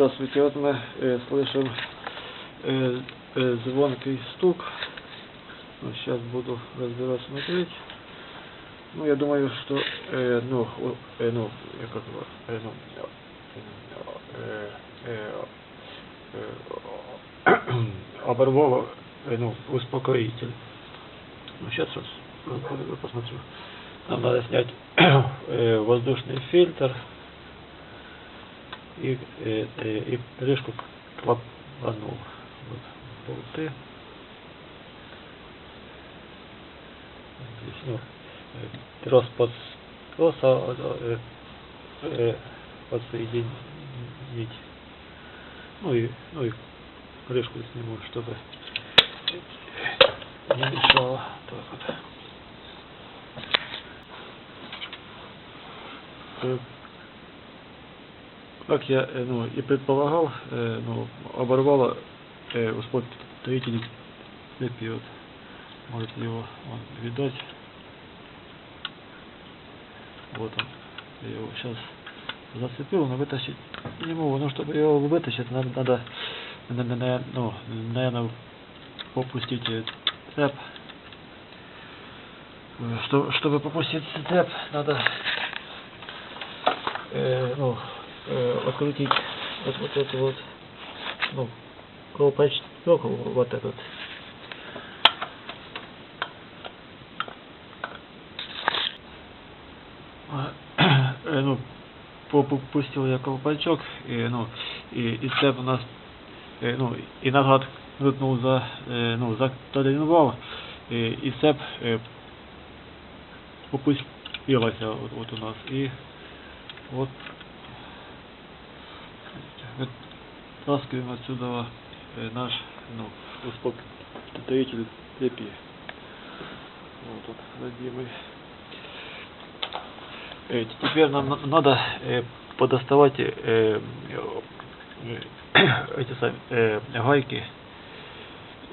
Здравствуйте, вот мы э, слышим э, э, звонкий стук. Вот сейчас буду разбирать, смотреть. Ну, я думаю, что, э, ну, у- э, ну, э, как его, э, ну, э, э, э, оборвало, э, ну, успокоитель. Ну, сейчас вот, э, посмотрю. Нам надо снять э, воздушный фильтр И, э, э, и крышку клапанул. Вот болты. Здесь, ну, э, трос под троса э, э, подсоединить. Ну и, ну и крышку сниму, чтобы не мешало. Так вот. Как я ну, и предполагал, ну, оборвало э, успокоитель цепи. Вот. Может его вон, видать. Вот он. Я его сейчас зацепил, но вытащить не могу. Ну, чтобы его вытащить, надо, надо, на- на- на- ну, наверное, попустить Что, чтобы попустить цепь, надо э, ну, э, открутить вот, вот это вот, ну, колпачок вот этот. А, э, ну, попустил я колпачок, и, ну, и, и цепь у нас, э, ну, и назад крутнул за, э, ну, за координувал, и, и цепь э, попустилась вот, вот у нас, и вот вытаскиваем отсюда э, наш, ну, успокоитель цепи. Вот он, родимый. Э, теперь нам на- надо э, подоставать э, э, эти сами, э, гайки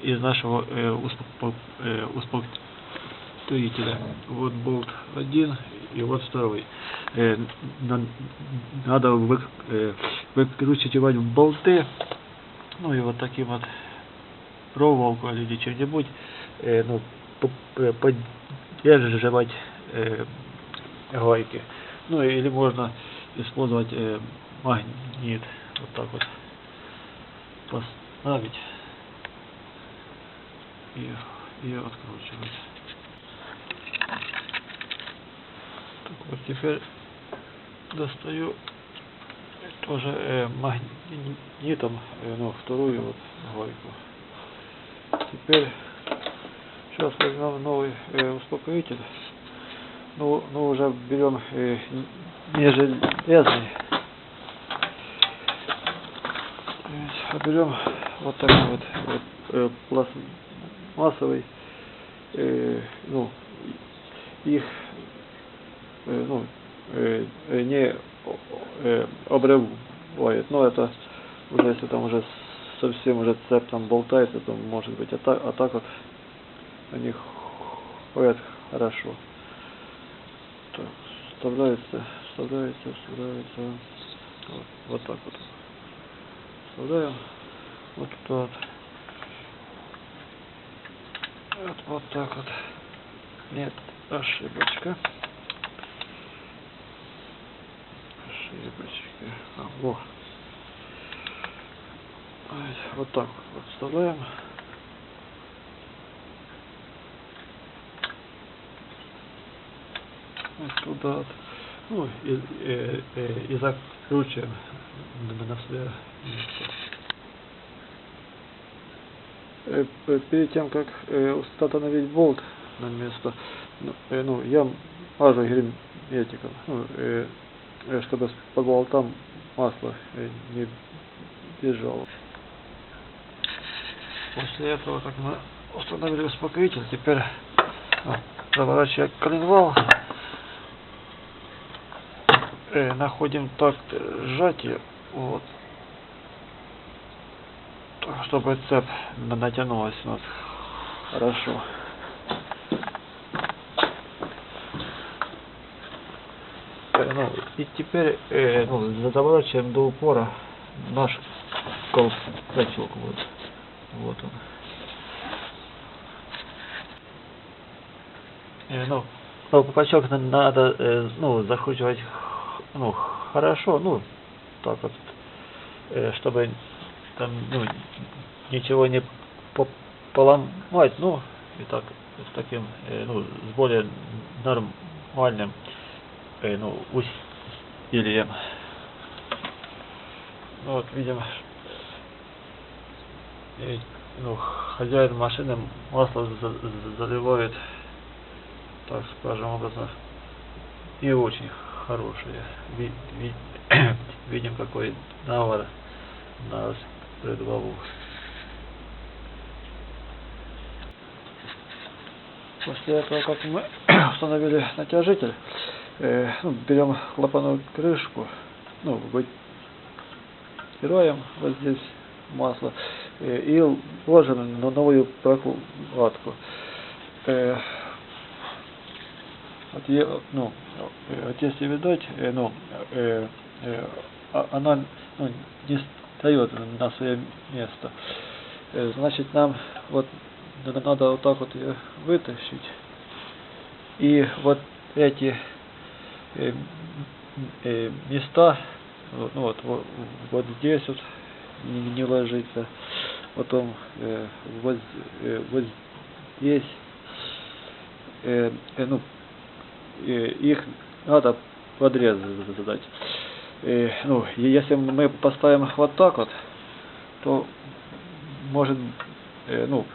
из нашего э, успоко- э, успокоителя. Вот болт один и вот второй. Э, на- надо вы, э, выкручивать болты, ну и вот таким вот проволоку или чем-нибудь, э, ну, п- поддерживать э, гайки. Ну или можно использовать э, магнит, вот так вот поставить и, и откручивать. Так вот теперь достаю тоже э, магнитом э, ну, вторую вот гайку. Теперь сейчас возьмем новый э, успокоитель. Ну, ну уже берем э, не железный. А берем вот такой вот, э, пластмассовый, э, ну, их ну, не обрывает. Но это уже если там уже совсем уже цепь там болтается, то может быть. А так, а так вот они ходят хорошо. Так, вставляется, вставляется, вставляется. Вот, вот так вот. Вставляем. Вот туда вот. Вот, вот так вот. Нет, ошибочка. Ошибочка. А, во. Вот так вот, вставляем. Вот туда. Ну, и, э, э, и закручиваем на свое место. Э, перед тем, как э, установить болт на место, ну, э, ну, я мажу герметиком, ну, э, э, чтобы по болтам масло э, не бежало. После этого, как мы установили успокоитель, теперь а, заворачивая коленвал, э, находим такт сжатия, вот, чтобы цепь на- натянулась у нас хорошо. Э, ну, и теперь э, ну, заворачиваем до упора наш колпачок вот. Вот он. Э, ну, колпачок на- надо, э, ну, закручивать, ну, хорошо, ну, так вот, э, чтобы там, ну, ничего не по- поломать, ну, и так, с таким, э, ну, с более нормальным, э, ну, усилием. Ну, вот, видим, э, ну, хозяин машины масло за- за- заливает, так скажем образно, не очень хорошее. Ви- ви- видим, какой навар нас предвалу. После этого, как мы установили натяжитель, э, ну, берем клапанную крышку, ну, вытираем вот здесь масло э, и ложим на новую прокладку. Э, вот, е- ну, вот если видать, э, ну, э, э, а- она ну, не встает на свое место. Э, значит, нам вот надо, вот так вот ее вытащить. И вот эти места, вот, ну вот, вот, вот здесь вот не, не ложится, потом э, вот, э, вот здесь, э, э, ну, э, их надо подрезать. Э, ну, если мы поставим вот так вот, то может, э, ну,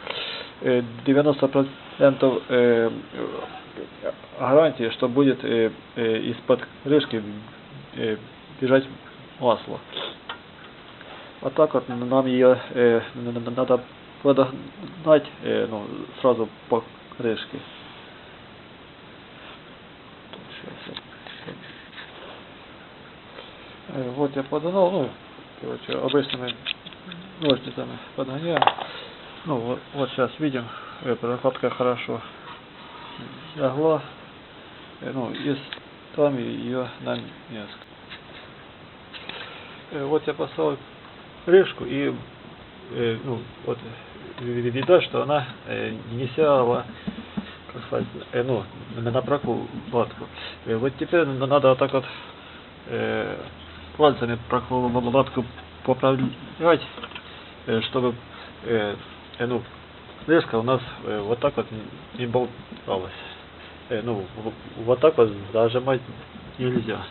э, 90% э, э, гарантии, что будет э, э, из-под крышки э, бежать масло. Вот так вот нам ее э, надо подогнать э, ну, сразу по крышке. Э, Вот я подогнал, ну, короче, обычными ножницами подгоняем. Ну, вот, вот сейчас видим, э, прокладка хорошо лягла. Э, Ну, и там ее на. Э, Вот я поставил крышку и ну, вот ви- ви- видать, что она э, не села ну, на, прокладку. Э, вот теперь на- надо вот так вот э, пальцами прокладку поправлять, э, чтобы ну, крышка у нас э, вот так вот не- болталась. Э, ну, вот так вот зажимать нельзя.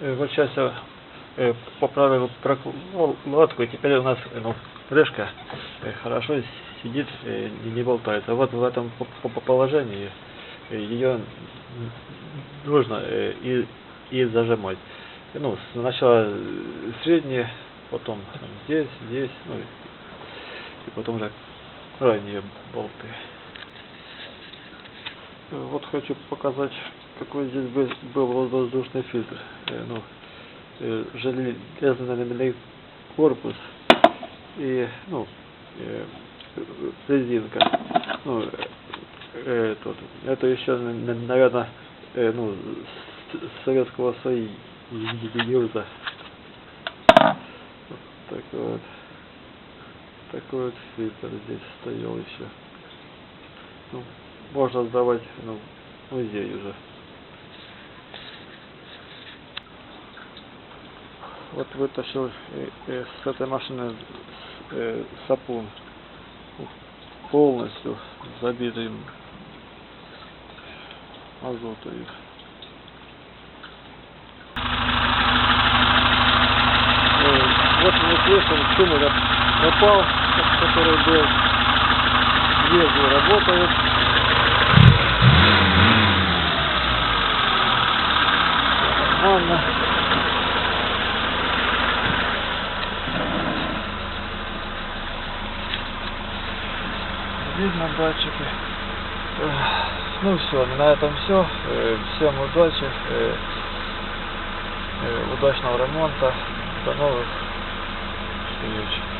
Э, Вот сейчас я поправил прокладку, и теперь у нас ну, крышка хорошо сидит, э, не болтается. Вот в этом по- по- по- положении ее нужно и, и зажимать. И, Ну, сначала средние, потом здесь, здесь, ну и, потом уже крайние болты. Вот хочу показать, какой здесь был, воздушный фильтр. Э, Ну, э, железный корпус и, ну, э, резинка. Ну, э, э, тут, это еще, наверное, ну, Советского Союза. Вот такой вот, такой вот фильтр здесь стоял еще. Ну, можно сдавать ну, в музей уже. Вот вытащил э, э, с этой машины э, сапун полностью забитый азотом. Э, Вот мы слышим, шум этот пропал, который был. Двигатель работает. Нормально. Видно датчики. Эх, Ну все, на этом все. Всем удачи. э, э, Удачного ремонта. До новых встреч.